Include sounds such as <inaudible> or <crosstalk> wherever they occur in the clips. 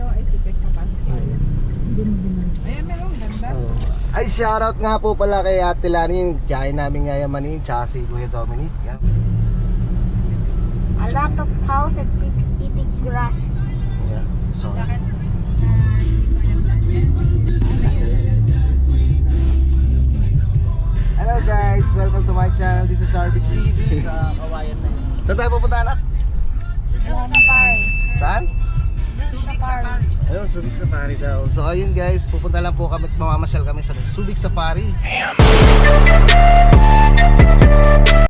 Yo, ay sipit papasok tayo. Ayan, meron. Ganda. Oh. Ay, shoutout nga po pala kay Ate Lani, yung tiyahin namin yayamanin, tsaka si Kuya Dominic. Yan. A lot of cows and pigs eating grass. Yeah. So, Hello guys, welcome to my channel. This is Arbix TV. Sa Kawayan na Saan tayo pupunta anak? Safari. Saan? Safari. Ayun, Subic Safari daw. So ayun guys, pupunta lang po kami at mamamasyal kami sa Subic Safari. Mountain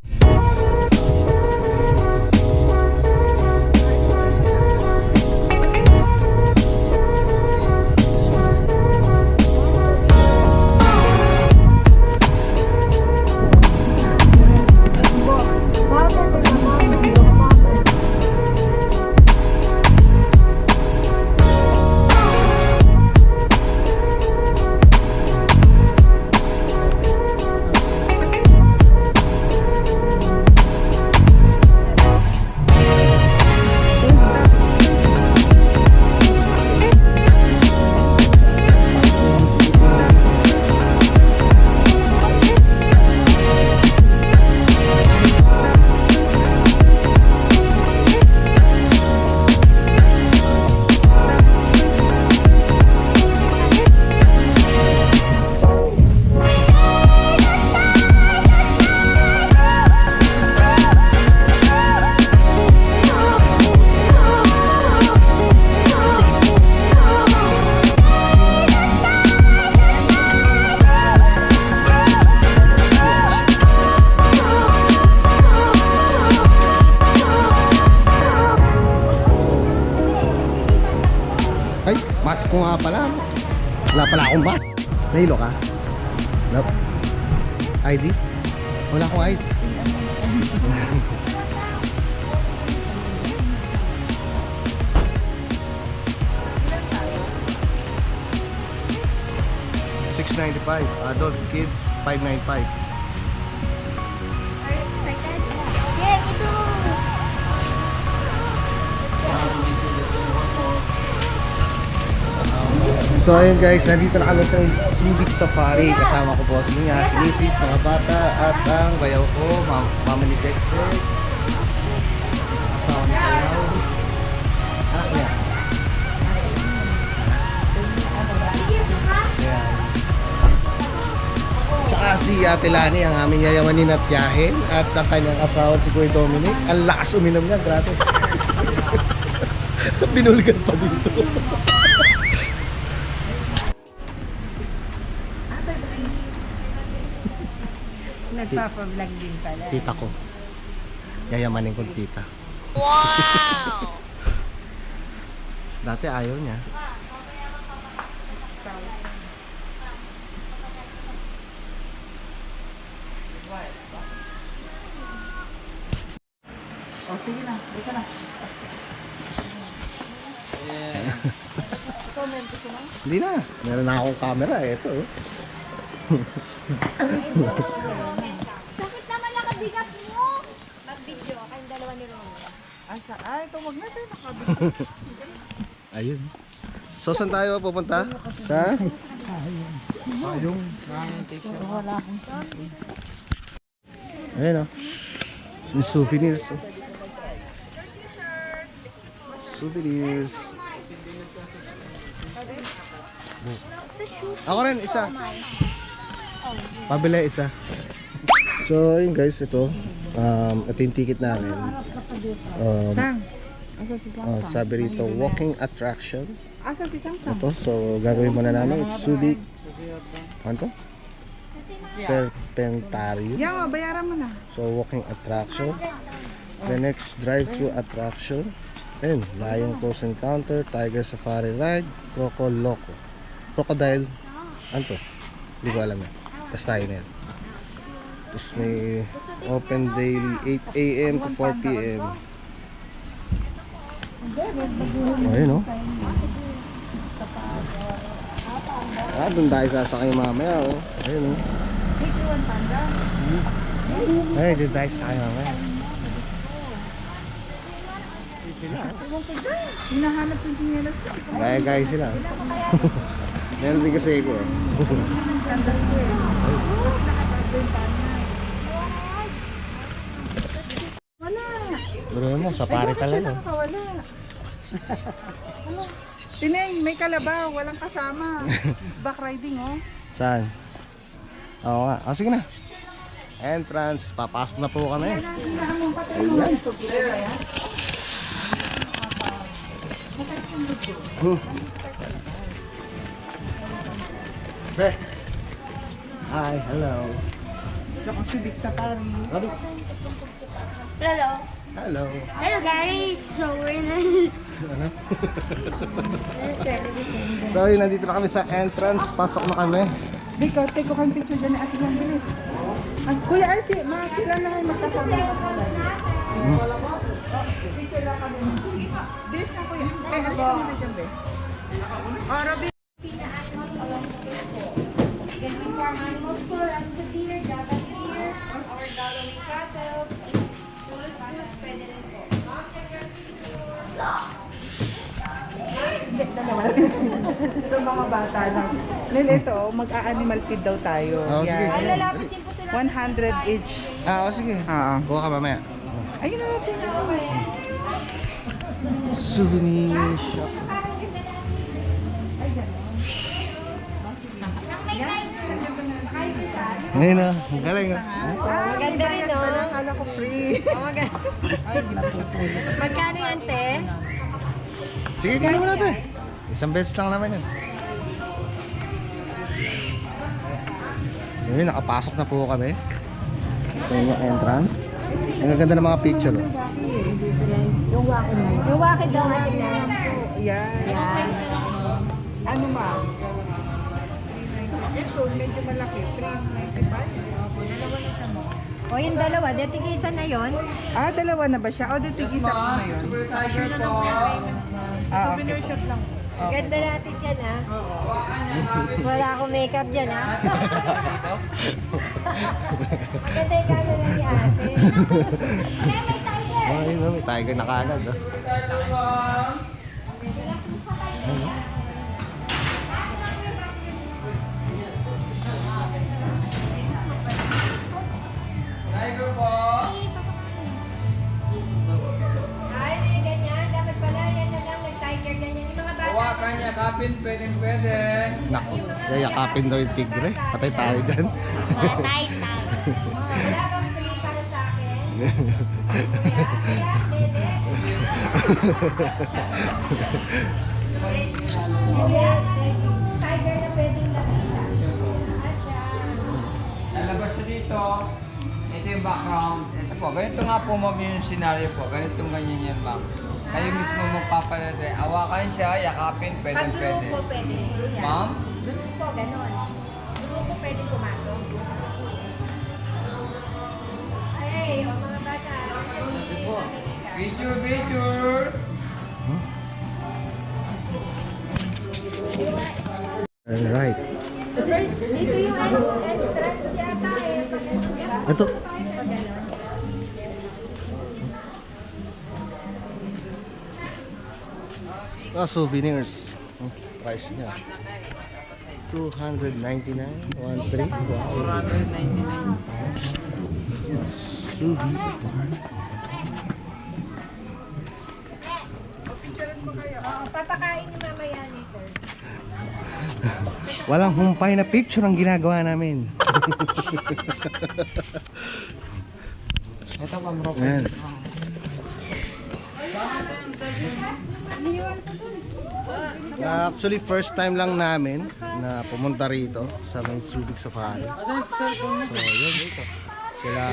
ko nga pala. Wala pala akong mask. Nahilo ka? Nope. ID? Wala akong ID. <laughs> Six ninety five. Adult kids five nine five. So ayun guys, nandito na kami sa Subic Safari. Kasama ko po si nga, si Mrs., mga bata, at ang bayaw ko, ma mama ni Dek. Kasama ni Bayaw. Ah, yeah. Ayan. Tsaka si Ate Lani, ang aming yayamanin at tiyahin. At ang kanyang asawa si Kuya Dominic. Ang lakas uminom niya, grabe. <laughs> Binulgan pa dito. Nagpapa-vlog din pala. Tita ko. Yayamanin kong tita. Wow! <laughs> Dati ayaw niya. O, sige na. Dito na. <laughs> Hindi na. Meron na akong camera. eh. Ito. Oh. Nakabigat mo? Mag-video kayong dalawa ni Ronnie. Asa? Ay, ito wag na tayo nakabit. <laughs> Ayun. So, saan tayo pupunta? Sa? Wala akong Ayun o. May souvenirs. oh. Souvenirs. Ako rin, isa. Pabila isa. So, ayun guys, ito. Um, ito yung ticket namin. Um, uh, sabi rito, walking attraction. Asa si Sang? Ito, so gagawin muna namin. It's Subic. Ano to? Serpentarium. Yan, o, bayaran mo na. So, walking attraction. The next drive-through attraction. Ayun, Lion Close Encounter, Tiger Safari Ride, Croco Loco. Crocodile, ano to? Hindi ko alam yan. Basta tayo na yan. Tapos may open daily 8 a.m. to 4 p.m. Ayun oh. Ah, doon tayo sasakay mamaya oh. Ayun oh. Ay, doon tayo sasakay mamaya. Hinahanap yung tingnan ko. Gaya gaya sila. <laughs> Meron din kasi ako eh. Sandal ko eh. Bro mo, safari talaga. Nakawala. Ano? Tineng, may kalabaw, walang kasama. <laughs> Back riding oh. Saan? Oo nga. Ah, sige na. Entrance. Papasok na po kami. Huh. Pre. Hi, hello. Ako Civic Safari. Ano? Hello. Hello. Hello guys. So we're na... Ano? So, yun, nandito na kami sa entrance. Pasok na kami. Biko, take ko kayong picture dyan na ate lang bilis. Ah, Kuya Arsi, mga sila na kayo magkasama. Kami. Bilis na kuya. Eh, alis kami na dyan, be. Oh, Robby. Can we farm animals for us Ito <laughs> mga bata lang. Nil, ito, mag-a-animal feed daw tayo. Oo, sige. Ay, lalapit din po sila. 100 each. Ah, oh, sige. Oo. Kuha ka mamaya. Ayun na natin. Souvenir shop. Ngayon na, ang galing ah. Maganda rin, no? Kala ko free. Oh. Magkano yan, te? Sige, kaya mo na ba Isang beses lang naman yun. Ngayon, nakapasok na po kami. Sa inyong entrance. Ang ganda ng mga picture. Oh. Yung wako na. Yung wakit daw natin na. Yan. Ano ma? 390. Ito, medyo malaki. 395. O, yung dalawa, detigisan na yon. Ah, dalawa na ba siya? O, di tigisa ko na yun. Ah, okay. shop lang. Ganda natin dyan, ha? Wala akong makeup dyan, ha? Maganda yung camera ni ate. Kaya may tiger. Oh, yun, may tiger na kaagad. Oh. Ay, Hawakan niya, kapin, pwedeng pwede. Naku, yayakapin daw yung tigre. Patay tayo dyan. Tay, tay. Wala bang free para sa akin? Tiger na pwedeng nakita. Lalabas siya dito. Ito yung background. Ito po, ganito nga po ma'am yung scenario po. Ganitong ganyan yan ma'am. Kayo mismo magpapalala. Awakan siya, yakapin, Pag pwedeng pwede. grupo pwede. Kuya. Ma'am? Grupo, ganon. Grupo pwede pumasok. Ay, o mga bata. Picture, picture! Alright. Dito yung entrance yata eh. Pag Ito. Ah, souvenirs. Hmm, price niya. 299, 13. Wow. 499. Subi. Papakain ni mama yan later. Walang humpay na picture ang ginagawa namin. Ito ma'am, Rob. Ayan. Na actually first time lang namin na pumunta rito sa may Subic Safari. So yun. Sila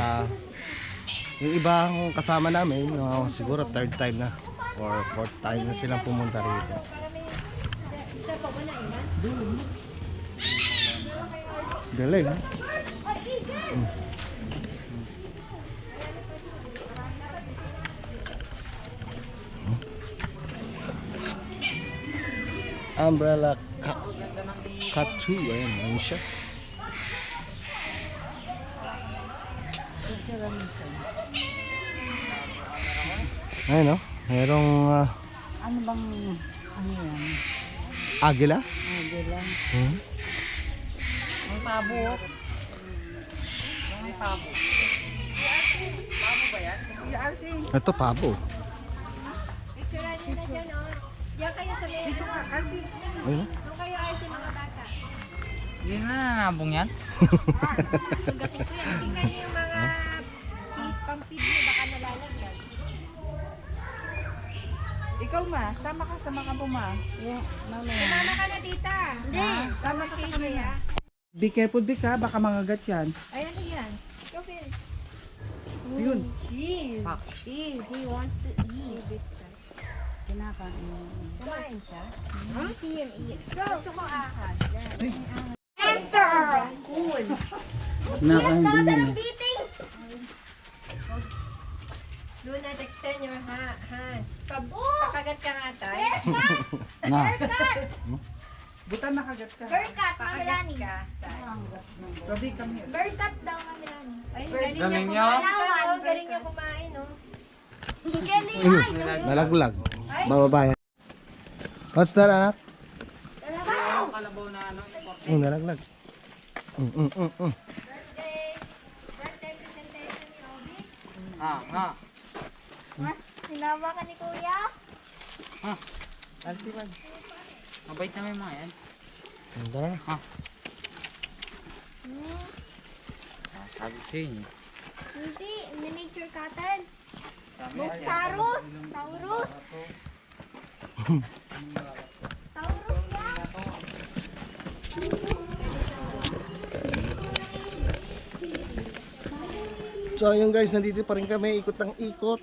yung ibang kasama namin, no, siguro third time na or fourth time na silang pumunta rito. Galing. ah. Umbrella Cut 2. Ayan, ano siya? Ayun, no? Merong ah, Ano bang, ano yan? agila. Lang. Hmm? Ang pabo. Ang pabo. Pabo ba yan? Ito pabo. Picture na dyan, oh. Diyan kayo sa may, Dito ka, Archie. Ayun. doon kayo ay sa mga bata. Hindi na nanabong yan. Tugatin ko yan. Tingnan nyo yung mga feed, pang-feed nyo, baka nalalaglag. Ikaw ma, sama ka, sama ka po ma. Mamaya. Mama ka na, tita. Hindi. Sama ka sa kanila. Be careful, Vic ha, baka mangagat yan. Ayan na yan. Go, Phil. Yun. Jeez. Jeez, he wants to eat. Kinakain. Kumain siya? Hmm? See him eat. Gusto ko ahas. Enter! Cool. Yes, mga talang beating! Do not extend your ha hands. Pa pakagat ka nga tayo. Na. Buta nakagat ka. Berkat, Mamelani. Gabi kami. Berkat daw, Mamelani. Ay, galing, niya kumain. Galing niya kumain, oh. Galing, ay! Nalaglag. Bababayan. What's that, anak? Kalabaw na ano. Mm, nalaglag. Mm, mm, mm, mm. Birthday. Birthday presentation ni Obi. Ah, nga. Sinawa ka ni Kuya? Alsiwan. Mabait naman yung mga yan. Ang dami. Ah, sabi ko sa inyo. Hindi, miniature cotton. Taurus. Taurus. Taurus yan. So ayun guys, nandito pa rin kami, ikot ng ikot.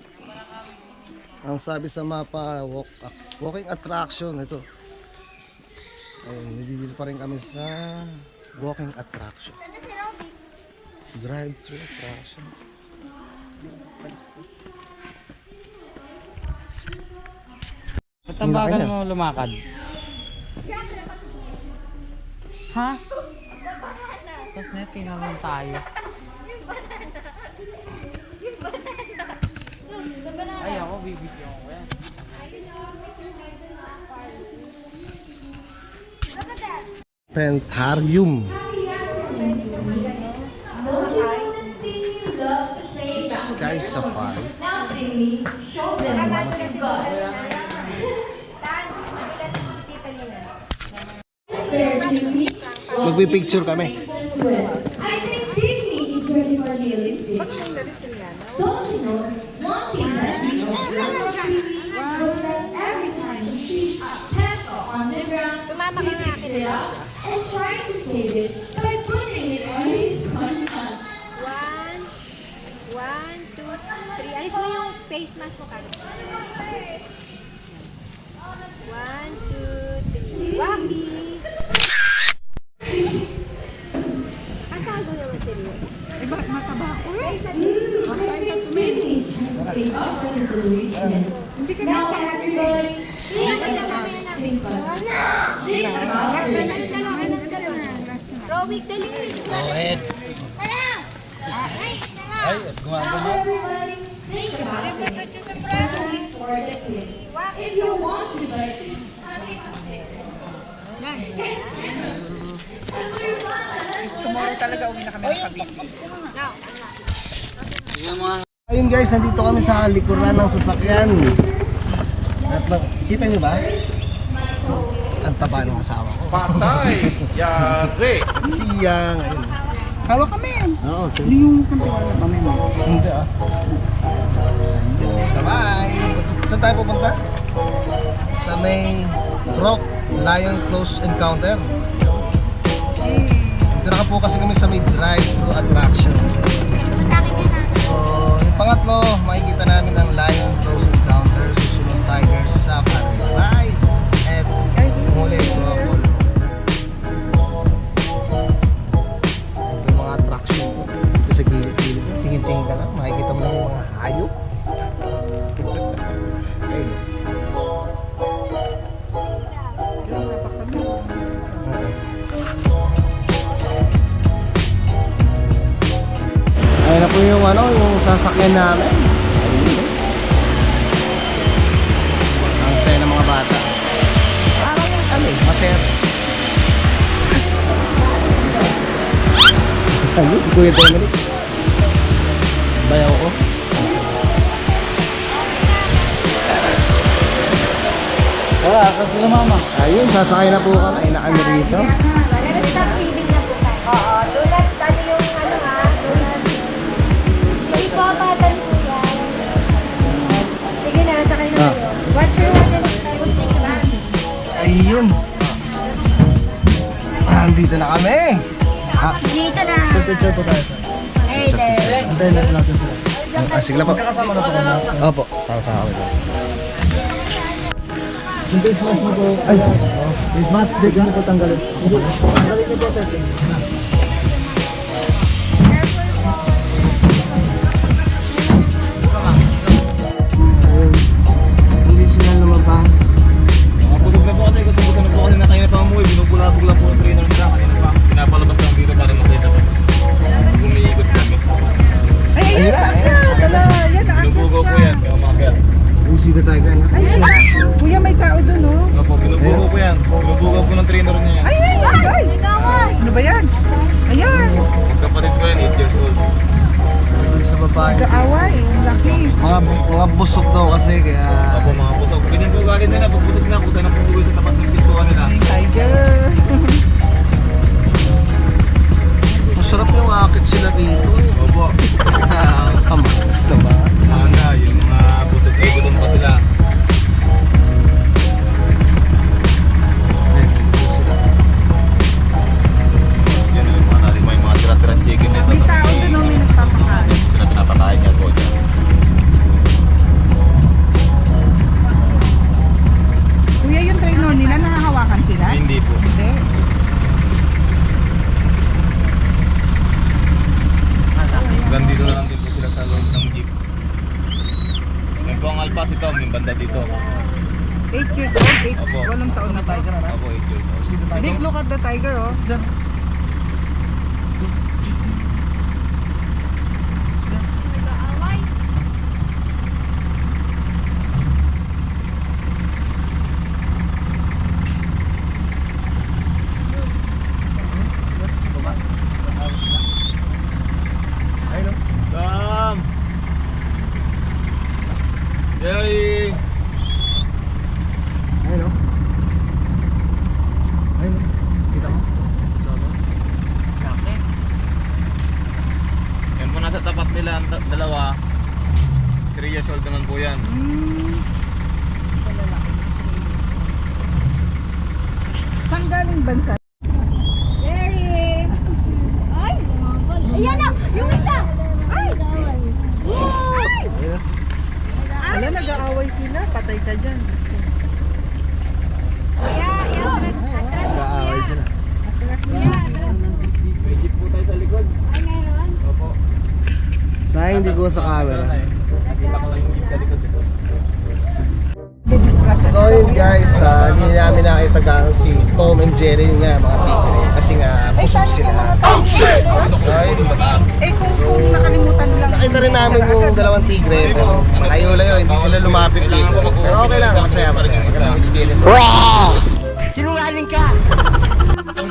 Ang sabi sa mapa, walk, walking attraction, ito. Ayun, nandito pa rin kami sa walking attraction. Si Robby? Drive-thru attraction. Ba't ang bagal mo lumakad? Ha? Tapos na, tinanong tayo. Ay, ako bibigyan ko yan. At. Pentarium. Sky Safari. Nakabato na si Kuya. Tan, Magpipicture kami. I think Disney is ready for the Olympics. Don't you know, one thing that we was that every time he sees a pencil on the ground, Sumama he ka nga picks it up and tries to save it by putting it on his contact. One, one, two, three. Alis mo yung face mask mo, Carlos. One, two, three. Waki! Hindi kami na. think about it. Rowick, dali. Go ahead. Ay. Everybody, think about it, especially for the kids. If you want to, but Tomorrow talaga uwi na kami ng Cavite. Ayun guys, nandito kami sa likuran ng sasakyan. At kita nyo ba? Ang taba ng asawa ko. Patay! Yari! <laughs> Si Yang. Ayun. Hawak kami. Oo, so, Hindi yung kantiwala kami mo. hindi ah. Ayun, Bye-bye! Saan tayo pupunta? Sa may Rock Lion Close Encounter. Na po kasi kami sa may drive-thru attraction. So, yung pangatlo, makikita namin ang Lion Ayun. Ah, Andito na kami. Ah, Dito na. Hey there. ah sige lang po. Opo, sama-sama kami. Yung face mask mo po. Ay, face mask. Big po tanggalin. Tanggalin niyo po, sir. See the tiger na. Ay, ay, kuya, may tao dun, oh. Opo, binubugo po yan. Binubugo po ng trainer niya. Ay, ay, ay, ay. Ano ba yan? Ayan. Magkapatid ko yan, 8 years old. Doon sa babae. Kaaway, ang laki. Mga, mga busok daw kasi kaya... Opo, mga busog. Ganyan po galing nila, pag busog na, kung saan ang sa tapat ng pintuan nila. Ay, tiger. <laughs> Masarap yung akit sila dito. eh. Opo. <laughs> Kamakas na ba? Sana, yung mga busog ay gutom pa sila. Yan yung mga natin, may mga tira-tira chicken nito. May tao dun, oh, may nagpapakain. Sila pinapakain niya po dyan. Kuya, yung trainer nila, nahahawakan sila? Hindi po. Hindi. Hanggang dito na lang din po sila sa loob ng jeep. Yan po ang alpas ito, yung banda dito. 8 years old, 8, Opo. walong taon na tiger. Ako, 8 years old. Dick, look at the tiger, oh. Ayun o. Sam! Jerry! Ayun o. Ayun o. Kita mo? Sama. Yan po nasa tapat nila ang da- dalawa. 3 years old naman po yan. Hmm. Saan galing bansa? Jerry! Ay, lumabal. Ayan na! Yung isa! Ay! Ay! Ayun o. Wala, nag-aaway sila. Patay ka dyan. Kuya, yan. Atras, mo. Atras yan. Atras mo. May jeep po tayo sa likod. Ay, meron. Opo. Sa hindi ko sa camera. Lang. So yun guys, ah, hindi namin nakita gano'n si Tom and Jerry yun nga mga tigre kasi nga busog sila. So yun, Eh, kung, kung nakalimutan lang. nakita rin namin yung dalawang tigre pero malayo-layo, hindi sila lumapit dito. Pero okay lang, masaya, masaya. Magandang experience. Sinungaling ka!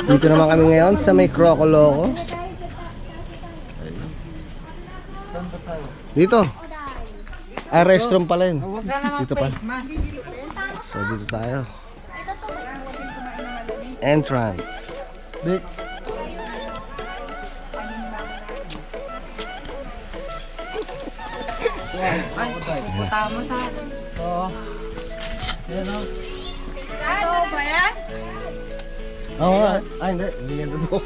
Dito naman kami ngayon sa may Crocoloco. Dito. Ah, restroom pala yun. Dito pa. So, dito tayo. Entrance. Ano ba yan? Oo. Ah, hindi. Hindi yan totoo.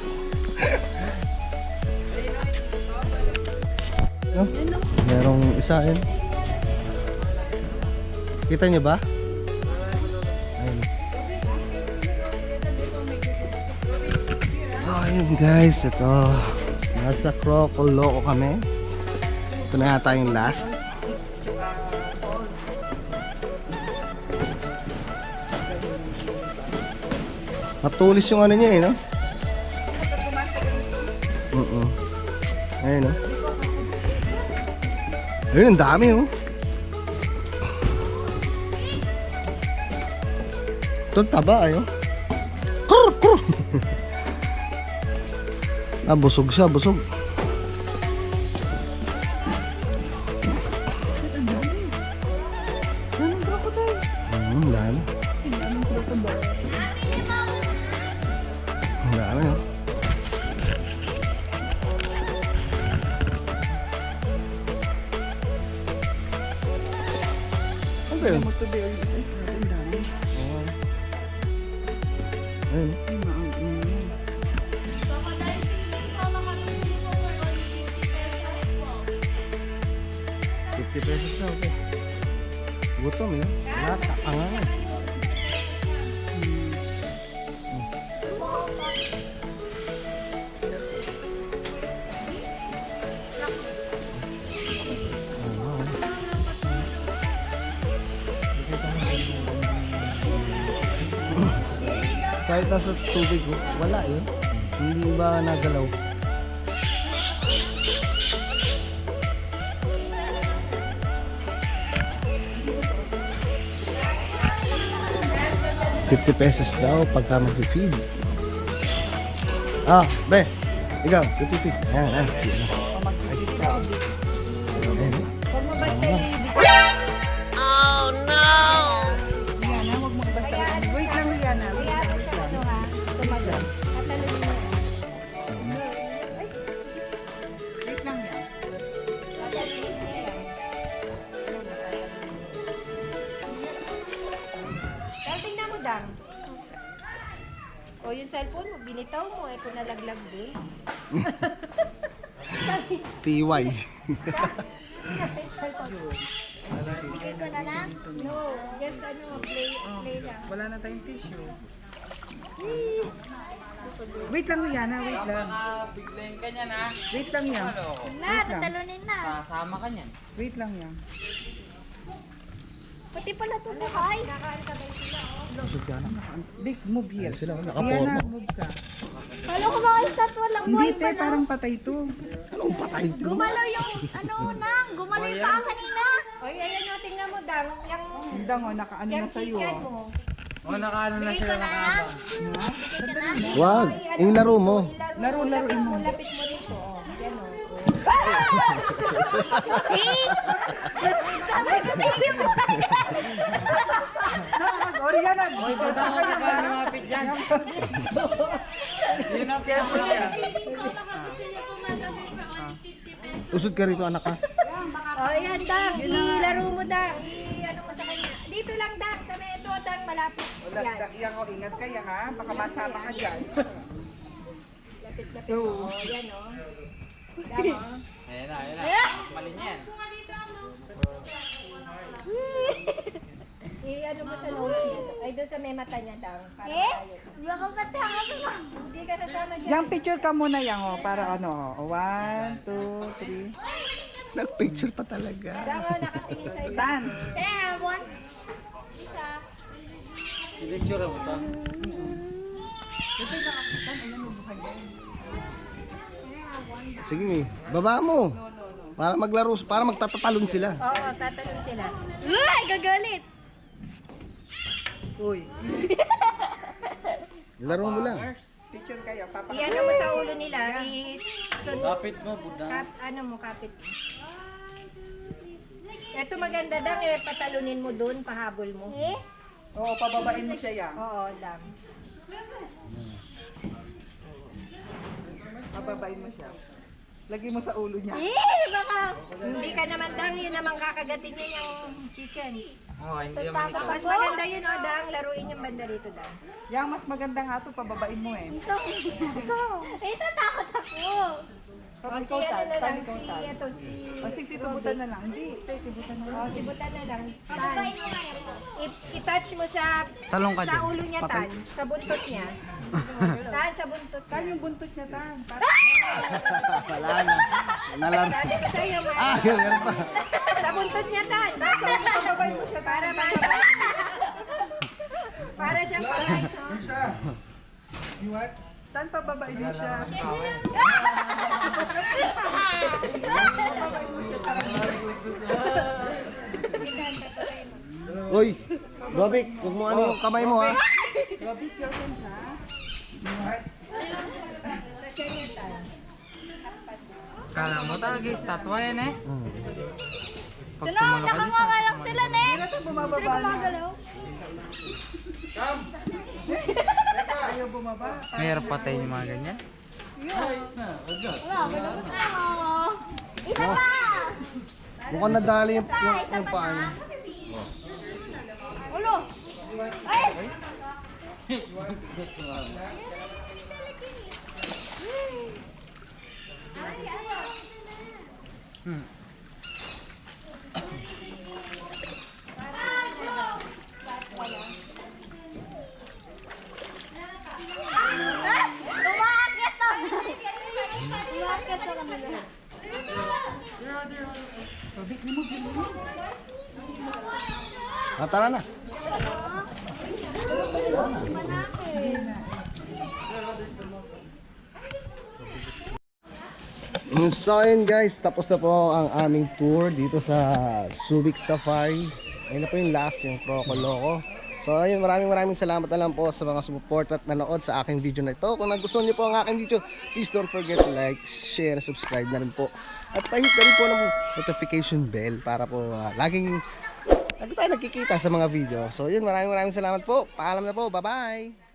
<laughs> no? Merong isa yun. Kita niyo ba? Ayun. So, ayun guys. Ito. Nasa Crocoloco kami. Ito na yata yung last. Matulis yung ano niya eh, no? Oo. Ayun, no? Ayun, ang dami, oh. Ito, taba, ayo. Krr, krr. Ah, busog siya, busog. Ano ba yun? All isa isa. Ang dami. Ayun. Ay, maang mm. oh. 50 pesos na, okay. Gutom eh. Lata, ang Kahit nasa tubig, wala eh. Hindi ba nagalaw? Fifty pesos daw pagka mag-feed. Ah, be. Ikaw, 50 feet. Ayan. Ayan. Kung nalaglag din. <laughs> TY. Bigay ko na lang? No, just ano, play, play lang. Wala na tayong tissue. Wait lang, Rihanna. Wait lang. Biglayin ka niyan ha. Wait lang yan. Na, tatalunin na. Kasama ka niyan. Wait lang yan. Pati pala ito buhay. Oh. Busog ka na. Big move here. Ayan sila, Rihanna, nakaporma. move ka. Kala ko mga statwa lang Hindi, buhay te. pala. Parang patay to. Anong patay ito? Gumalaw yung, ano nang, gumalaw yung paa kanina. Oy, ayan o, tingnan mo, Dang. Yung, Hindi ngo, nakaano na yung sa'yo. chicken oh. mo. O nakaano na Bigay ko sila na lang. Wag, yung laro mo. Laro, laruin mo. Lapit mo dito, oh. Yan, oh. See? Sabi ko sa iyo. Oh, Rihanna. Oy, Baka ka lumapit dyan. Yun ang pinapalaya. Usod ka rito, anak ka. Oh, yan, Dang. Ilaro mo. I, ano mo sa kanya. Dito lang, Dang. Sa may ito, Dang, malapit. Wala, Yan. yan, oh, ingat kayo ha. Baka masama ka dyan. Lapit-lapit. Oh, yan, oh. Ayan na, ayan na. Mali niyan. I, ano <laughs> mo sa nose niya? Ay, doon sa may mata niya, Dang. Para eh? Hindi ako pati Hindi ka nasama dyan. Yang picture ka muna yan, oh, para ano, oh. One, two, three. Nag-picture pa talaga. Dang, oh, nakatingin sa'yo. Tan. Eh, one. Isa. Picture mo to. Sige, baba mo. Para maglaro, para magtatatalon sila. Oo, tatanong sila. Uy, gagalit! Uy, <laughs> Laro mo lang. picture kayo. Papa. I-ano mo sa ulo nila. Lapit mo, Buddha. kap, ano mo, kapit mo. Ito maganda dang eh, patalunin mo doon, pahabol mo. Eh? Oo, pababain mo siya yan. Oo, dang. Pababain mo siya. Lagi mo sa ulo niya. Eh, baka hindi ka naman dang, yun naman kakagatin niya yung chicken. Oh, hindi naman ikaw. Mas maganda yun, oh, dang, laruin yung banda rito, dang. Yang mas maganda nga to, pababain mo eh. Ito, ikaw. Ito, takot ako. Pag O, si ikaw ano tan, na tan lang, ikaw si, tan. ito, si... O, sige, titubutan na lang. Hindi, te, tibutan na lang. Oh, sibutan na lang. Tan. I- I-touch mo sa Talong ka sa dyan. ulo niya, <laughs> Tan. Sa buntot niya. tan, sa buntot Tan niya. yung buntot niya, tan. <laughs> Wala na. Nalaro. Sabi ko sa iyo, Ah, yun, meron pa. sa buntot niya, Tan. Pababain mo siya, tan. Para ba? Para siyang patay, no? You what? Tan, pababain mo siya. Uy, Robik, huwag mo ano yung kamay mo ha. Robby, your hands ha. Kala mo talaga, statwa yan eh. Hmm. Pag tumalo ka dyan, Nakakamalang sila, ne? Sila Bumababa na. gumagalaw. <laughs> Ayaw bumaba. mahirap patayin yung mga ganyan. Wala, malungkot na mo. Isa pa! Mukhang nadali yung, yung, yung pa paa niya. Ulo! Ay! Hmm. <laughs> Umaakit to! Umaakit to kanila. Ah, tara na. So ayun guys, tapos na po ang aming tour dito sa Subic Safari. Ayun na po yung last, yung Croco Loco. So ayun, maraming maraming salamat na lang po sa mga support at nanood sa aking video na ito. Kung nagustuhan niyo po ang aking video, please don't forget to like, share, subscribe na rin po. At pahit na rin po ng notification bell para po ah, laging lagi tayo nagkikita sa mga video. So yun, maraming maraming salamat po. Paalam na po. Bye-bye!